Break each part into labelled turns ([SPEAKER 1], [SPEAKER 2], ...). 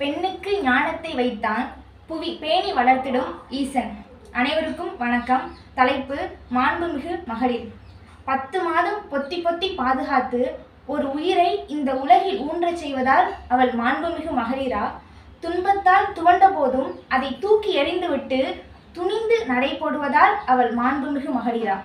[SPEAKER 1] பெண்ணுக்கு ஞானத்தை வைத்தான் புவி பேணி வளர்த்திடும் ஈசன். அனைவருக்கும் வணக்கம். தலைப்பு மாண்புமிகு மகளிர். பத்து மாதம் பொத்தி பொத்தி பாதுகாத்து ஒரு உயிரை இந்த உலகில் ஊன்றச் செய்வதால் அவள் மாண்புமிகு மகளிரா? துன்பத்தால் துவண்ட போதும் அதை தூக்கி எறிந்துவிட்டு துணிந்து நடை போடுவதால் அவள் மாண்புமிகு மகளிரா?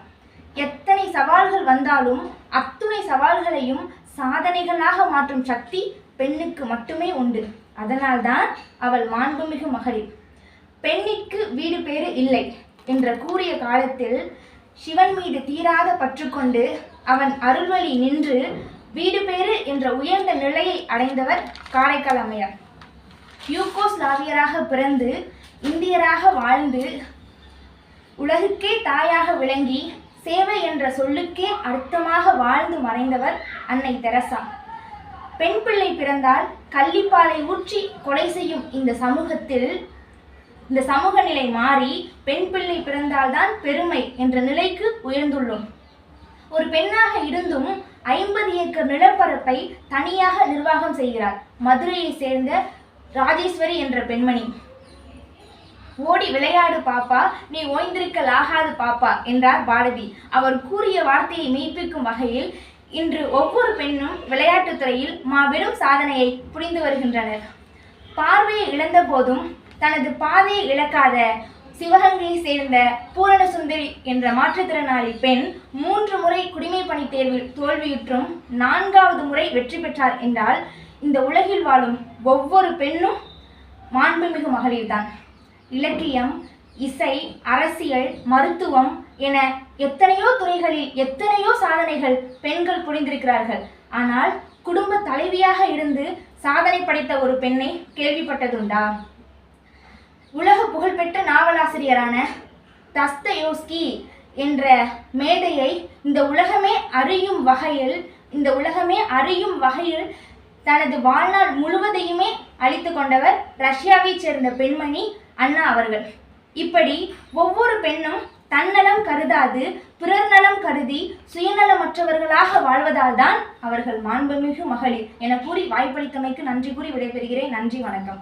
[SPEAKER 1] எத்தனை சவால்கள் வந்தாலும் அத்துணை சவால்களையும் சாதனைகளாக மாற்றும் சக்தி பெண்ணுக்கு மட்டுமே உண்டு. அதனால்தான் அவள் மாண்புமிகு மகளிர். பெண்ணிற்கு வீடு பேறு இல்லை என்ற கூறிய காலத்தில் சிவன் மீது தீராத பற்றுக்கொண்டு அவன் அருள்வழி நின்று வீடு பேறு என்ற உயர்ந்த நிலையை அடைந்தவர் காரைக்கால் அம்மையார் யூகோஸ்லாவியராக பிறந்து இந்தியராக வாழ்ந்து உலகுக்கே தாயாக விளங்கி சேவை என்ற சொல்லுக்கே அர்த்தமாக வாழ்ந்து மறைந்தவர் அன்னை தெரசா. பெண் பிள்ளை பிறந்தால் கள்ளிப்பாலை ஊற்றி கொலை செய்யும் இந்த சமூகத்தில் இந்த சமூக நிலை மாறி பெண் பிள்ளை பிறந்தால்தான் பெருமை என்ற நிலைக்கு உயர்ந்துள்ளோம். ஒரு பெண்ணாக இருந்தும் ஐம்பது ஏக்கர் நிலப்பரப்பை தனியாக நிர்வாகம் செய்கிறார் மதுரையை சேர்ந்த ராஜேஸ்வரி என்ற பெண்மணி. ஓடி விளையாடு பாப்பா நீ ஓய்ந்திருக்கலாகாது பாப்பா என்றார் பாரதி. அவர் கூறிய வார்த்தையை மெய்ப்பிக்கும் வகையில் இன்று ஒவ்வொரு பெண்ணும் விளையாட்டுத் துறையில் மாபெரும் சாதனையை புரிந்து வருகின்றனர். பார்வையை இழந்த போதும் தனது பாதையை இழக்காத சிவகங்கையை சேர்ந்த பூரண சுந்தரி என்ற மாற்றுத்திறனாளி பெண் மூன்று முறை குடிமை பணி தேர்வில் தோல்வியுற்றும் நான்காவது முறை வெற்றி பெற்றார் என்றால் இந்த உலகில் வாழும் ஒவ்வொரு பெண்ணும் மாண்புமிகு மகளிர்தான். இலக்கியம் இசை அரசியல் மருத்துவம் என எத்தனையோ துறைகளில் எத்தனையோ சாதனைகள் பெண்கள் புரிந்திருக்கிறார்கள். ஆனால் குடும்ப தலைவியாக இருந்து சாதனை படைத்த ஒரு பெண்ணை கேள்விப்பட்டதுண்டா? உலக புகழ்பெற்ற நாவலாசிரியரான தஸ்தயோஸ்கி என்ற மேதையை இந்த உலகமே அறியும் வகையில் இந்த உலகமே அறியும் வகையில் தனது வாழ்நாள் முழுவதையுமே அளித்து கொண்டவர் ரஷ்யாவைச் சேர்ந்த பெண்மணி அண்ணா அவர்கள். இப்படி ஒவ்வொரு பெண்ணும் தன்னலம் கருதாது பிறர் நலம் கருதி சுயநலமற்றவர்களாக வாழ்வதால் தான் அவர்கள் மாண்புமிகு மகளிர் என கூறி வாய்ப்பளித்தமைக்கு நன்றி கூறி விடைபெறுகிறேன். நன்றி வணக்கம்.